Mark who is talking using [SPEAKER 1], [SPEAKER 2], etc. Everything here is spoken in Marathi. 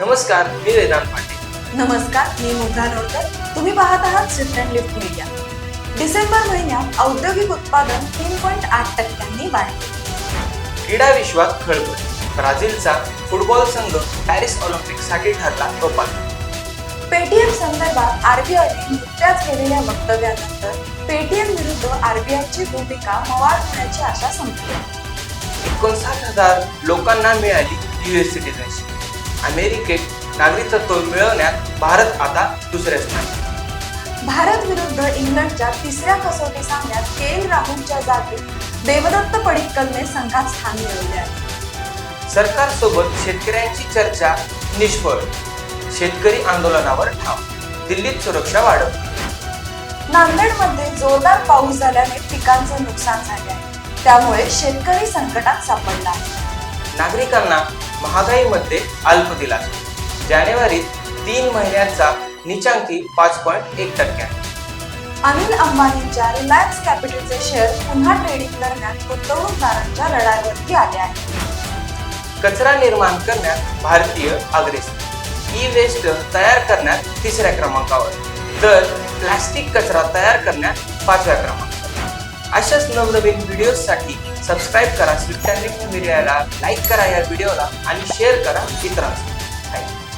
[SPEAKER 1] नमस्कार मी वेदांत पाटील.
[SPEAKER 2] नमस्कार मी मुग्धा नोडकर तुम्ही पाहत आहात swift and lift media December महिन्यात औद्योगिक उत्पादन तीन पॉईंट आठ टक्क्यांनी वाढले.
[SPEAKER 1] क्रीडा विश्वात खळबळ. ब्राझीलचा फुटबॉल संघ पॅरिस ऑलिम्पिकसाठी ठरला अपात्र
[SPEAKER 2] पेटीएम संदर्भात आरबीआयने नुकत्याच केलेल्या वक्तव्यानंतर पेटीएम विरुद्ध आरबीआयची भूमिका मवाळ होण्याची आशा संपली.
[SPEAKER 1] एकोणसाठ हजार लोकांना मिळाली युएस सिटीजनशिप अमेरिकेत नागरिकत्व मिळवण्यात भारत आता दुसऱ्या स्थानी
[SPEAKER 2] भारत विरुद्ध इंग्लंडच्या तिसऱ्या कसोटी सामन्यात के एल राहुलच्या जागी देवदत्त पडिक्कलने संघात स्थान मिळवले आहे.
[SPEAKER 1] सरकारसोबत शेतकऱ्यांची चर्चा निष्फळ. शेतकरी आंदोलनावर ठाम. दिल्लीत सुरक्षा वाढव.
[SPEAKER 2] नांदेडमध्ये जोरदार पाऊस झाल्याने पिकांचे नुकसान झाले आहे. त्यामुळे शेतकरी संकटात सापडला आहे.
[SPEAKER 1] नागरिकांना महागाईमध्ये अल्प दिलासा जानेवारीत तीन महिन्यांचा निचांकी पाच पॉईंट एक टक्क्याने
[SPEAKER 2] अनिल अंबानींच्या रिलायन्स कॅपिटलचे शेअर पुन्हा ट्रेडिंग दरम्यान गुंतवणूकदारांच्या लढाईवरती आले आहेत.
[SPEAKER 1] कचरा निर्माण करण्यात भारतीय अग्रेसर. ई वेस्ट तयार करण्यात तिसऱ्या क्रमांकावर. तर प्लास्टिक कचरा तयार करण्यात पाचव्या क्रमांकावर. अशाच नवनवीन व्हिडिओसाठी सबस्क्राईब करा स्विटॅनिक मीडियाला लाईक करा या व्हिडिओला आणि शेअर करा इतरांसोबत थँक्यू